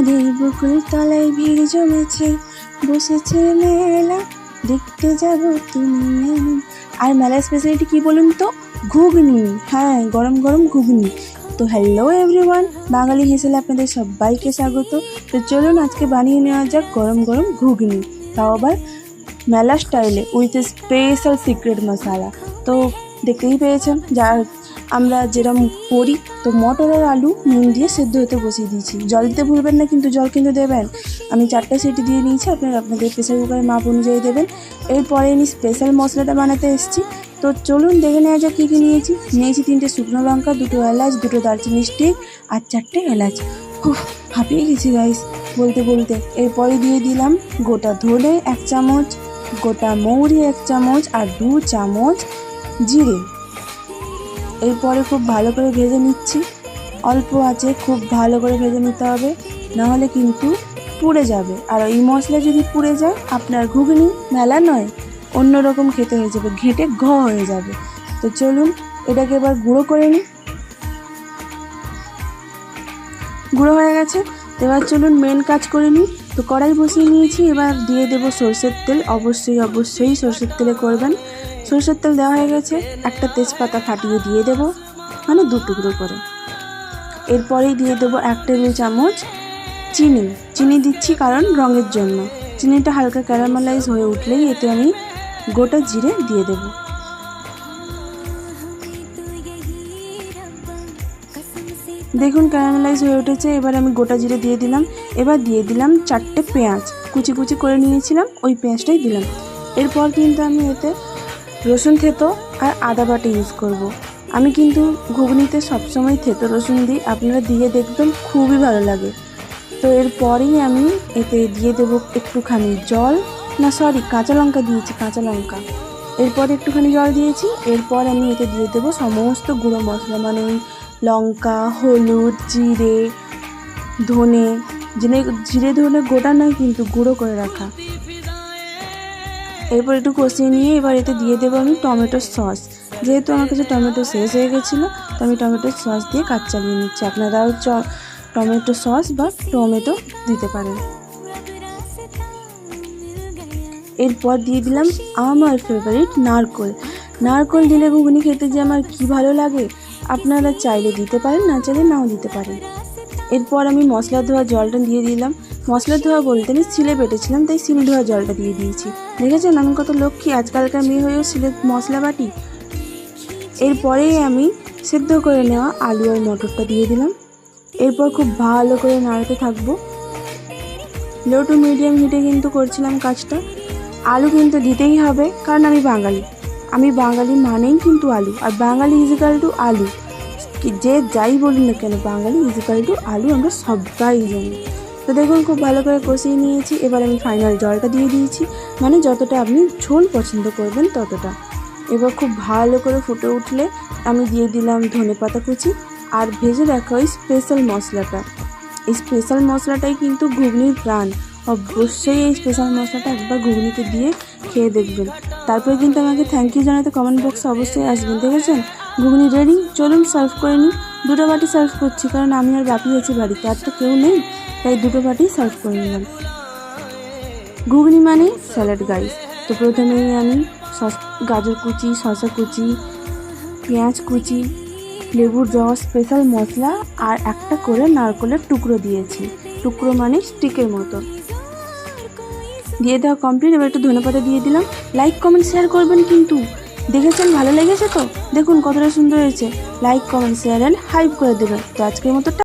নদীর বুকুর তলায় ভিড় জমেছে, বসেছে মেলা, দেখতে যাব তুমি আর মেলার স্পেশালিটি কি বলুন তো? ঘুগনি। হ্যাঁ গরম গরম ঘুগনি। তো হ্যালো এভরিওয়ান বাঙালি হিসেবে আপনাদের সবাইকে স্বাগত। তো চলুন আজকে বানিয়ে নেওয়া যাক গরম গরম ঘুগনি। তাও আবার মেলা স্টাইলে উইথ স্পেশাল সিক্রেট মশালা তো দেখতেই পেয়েছেন যা আমরা যেরকম করি, তো মটর আর আলু, নুন দিয়ে সেদ্ধ হতে বসিয়ে দিয়েছি। জল দিতে ভুলবেন না, কিন্তু জল কিন্তু দেবেন। আমি চারটে সিটি দিয়ে নিয়েছি, আপনারা আপনাদের প্রেশার কুকারের মাপ অনুযায়ী দেবেন। এরপরে আমি স্পেশাল মশলাটা বানাতে এসেছি। তো চলুন দেখে নেওয়া যাক কী কী নিয়েছি। নিয়েছি তিনটে শুকনো লঙ্কা, দুটো এলাচ, দুটো দারচিনি স্টিক আর চারটে এলাচ। খুব হাঁপিয়ে গেছি গাইস বলতে বলতে। এরপরে দিয়ে দিলাম গোটা ধনে এক চামচ, গোটা মৌরি এক চামচ আর দু চামচ জিরে। এরপরে খুব ভালো করে ভেজে নিচ্ছি। অল্প আছে, খুব ভালো করে ভেজে নিতে হবে। নাহলে কিন্তু পুড়ে যাবে। আর এই মশলা যদি পুড়ে যায়, আপনার ঘুগনি মেলা নয়, অন্যরকম খেতে হয়ে যাবে, ঘেঁটে ঘ হয়ে যাবে। তো চলুন, এটাকে এবার গুঁড়ো করে নিই। গুঁড়ো হয়ে গেছে। এবার চলুন মেন কাজ করে নিই। তো কড়াই বসিয়ে নিয়েছি, এবার দিয়ে দেবো সর্ষের তেল। অবশ্যই অবশ্যই সর্ষের তেলে করবেন। সর্ষের তেল দেওয়া হয়ে গেছে, একটা তেজপাতা ফাটিয়ে দিয়ে দেবো মানে দু টুকরো করে। এরপরেই দিয়ে দেবো এক টেবিল চামচ চিনি। চিনি দিচ্ছি কারণ রঙের জন্য। চিনিটা হালকা ক্যারামেলাইজ হয়ে উঠলেই এতে আমি গোটা জিরে দিয়ে দেবো। দেখুন ক্যারামেলাইজ হয়ে উঠেছে। এবার আমি গোটা জিরে দিয়ে দিলাম। এবার দিয়ে দিলাম চারটে পেঁয়াজ। কুচি কুচি করে নিয়েছিলাম, ওই পেঁয়াজটাই দিলাম। এরপর কিন্তু আমি এতে রসুন থেতো আর আদা বাটা ইউজ করব। আমি কিন্তু ঘুগনিতে সবসময় থেতো রসুন দিই। আপনারা দিয়ে দেখবেন, খুবই ভালো লাগে। তো এরপরেই আমি এতে দিয়ে দেবো একটুখানি জল। না সরি কাঁচা লঙ্কা দিয়েছি, কাঁচা লঙ্কা। এরপর একটুখানি জল দিয়েছি। এরপর আমি এতে দিয়ে দেবো সমস্ত গুঁড়ো মশলা মানে লঙ্কা, হলুদ, জিরে, ধনে জিরে জিরে, ধনে গোটা নয় কিন্তু গুঁড়ো করে রাখা। এরপর একটু কষিয়ে নিয়ে এবার এতে দিয়ে দেবো আমি টমেটো সস। যেহেতু আমার কাছে টমেটো শেষ হয়ে গেছিল, তো আমি টমেটো সস দিয়ে কাজ চালিয়ে নিচ্ছি। আপনারাও চ, টমেটো সস বা টমেটো দিতে পারেন। এরপর দিয়ে দিলাম আমার ফেভারিট নারকোল। নারকোল দিলে ঘুগনি খেতে যে আমার কি ভালো লাগে, আপনারা চাইলে দিতে পারেন, না চাইলে নাও দিতে পারেন। এরপর আমি মশলা ধোয়া জলটা দিয়ে দিলাম। মশলা ধোয়া বলতে আমি সিলে বেটেছিলাম, তাই সিল ধোয়া জলটা দিয়ে দিয়েছি। দেখেছেন আমি কত লক্ষ্মী, আজকালকার মেয়ে হয়েও সিলে মশলা বাটি? এরপরেই আমি সেদ্ধ করে নেওয়া আলু আর মটরটা দিয়ে দিলাম। এরপর খুব ভালো করে নাড়াতে থাকব। লো টু মিডিয়াম হিটে কিন্তু করছিলাম কাজটা। আলু কিন্তু দিতেই হবে, কারণ আমি বাঙালি। আমি বাঙালি মানেই কিন্তু আলু, আর বাঙালি ইজিক্যাল টু আলু। যে যাই বলুন না কেন, বাঙালি ইজিক্যাল টু আলু আমরা সবাই জানি। তো দেখুন, খুব ভালো করে কষিয়ে নিয়েছি, এবার আমি ফাইনাল জলটা দিয়ে দিয়েছি মানে যতটা আপনি ঝোল পছন্দ করবেন ততটা। এবার খুব ভালো করে ফুটে উঠলে আমি দিয়ে দিলাম ধনে পাতা কুচি, আর ভেজে রাখা ওই স্পেশাল মশলাটা। এই স্পেশাল মশলাটাই কিন্তু ঘুগনির প্রাণ। অবশ্যই এই স্পেশাল মশলাটা একবার ঘুগনিতে দিয়ে খেয়ে দেখবেন। তারপরে কিন্তু আমাকে থ্যাংক ইউ জানাতে কমেন্ট বক্সে অবশ্যই আসবেন দেখেছেন ঘুগনি রেডি চলুন সার্ভ করে নিই। দুটো বাটি সার্ভ করছি, কারণ আমি আর বাকি আছি বাড়িতে, আর তো কেউ নেই, তাই দুটো বাটি সার্ভ করে নিলাম। ঘুগনি মানে স্যালাড গাইস তো প্রথমেই আমি সস, গাজর কুচি, শসা কুচি, পেঁয়াজ কুচি, লেবুর রস স্পেশাল মশলা, আর একটা করে নারকলের টুকরো দিয়েছি। টুকরো মানে স্টিকের মতো। দিয়ে দেওয়া কমপ্লিট এবার একটু ধনেপাতা দিয়ে দিলাম। লাইক কমেন্ট শেয়ার করবেন কিন্তু। দেখেছেন, ভালো লেগেছে তো? দেখুন কতটা সুন্দর হয়েছে। Like comment share and hype করে দেবেন। তো আজকের মতো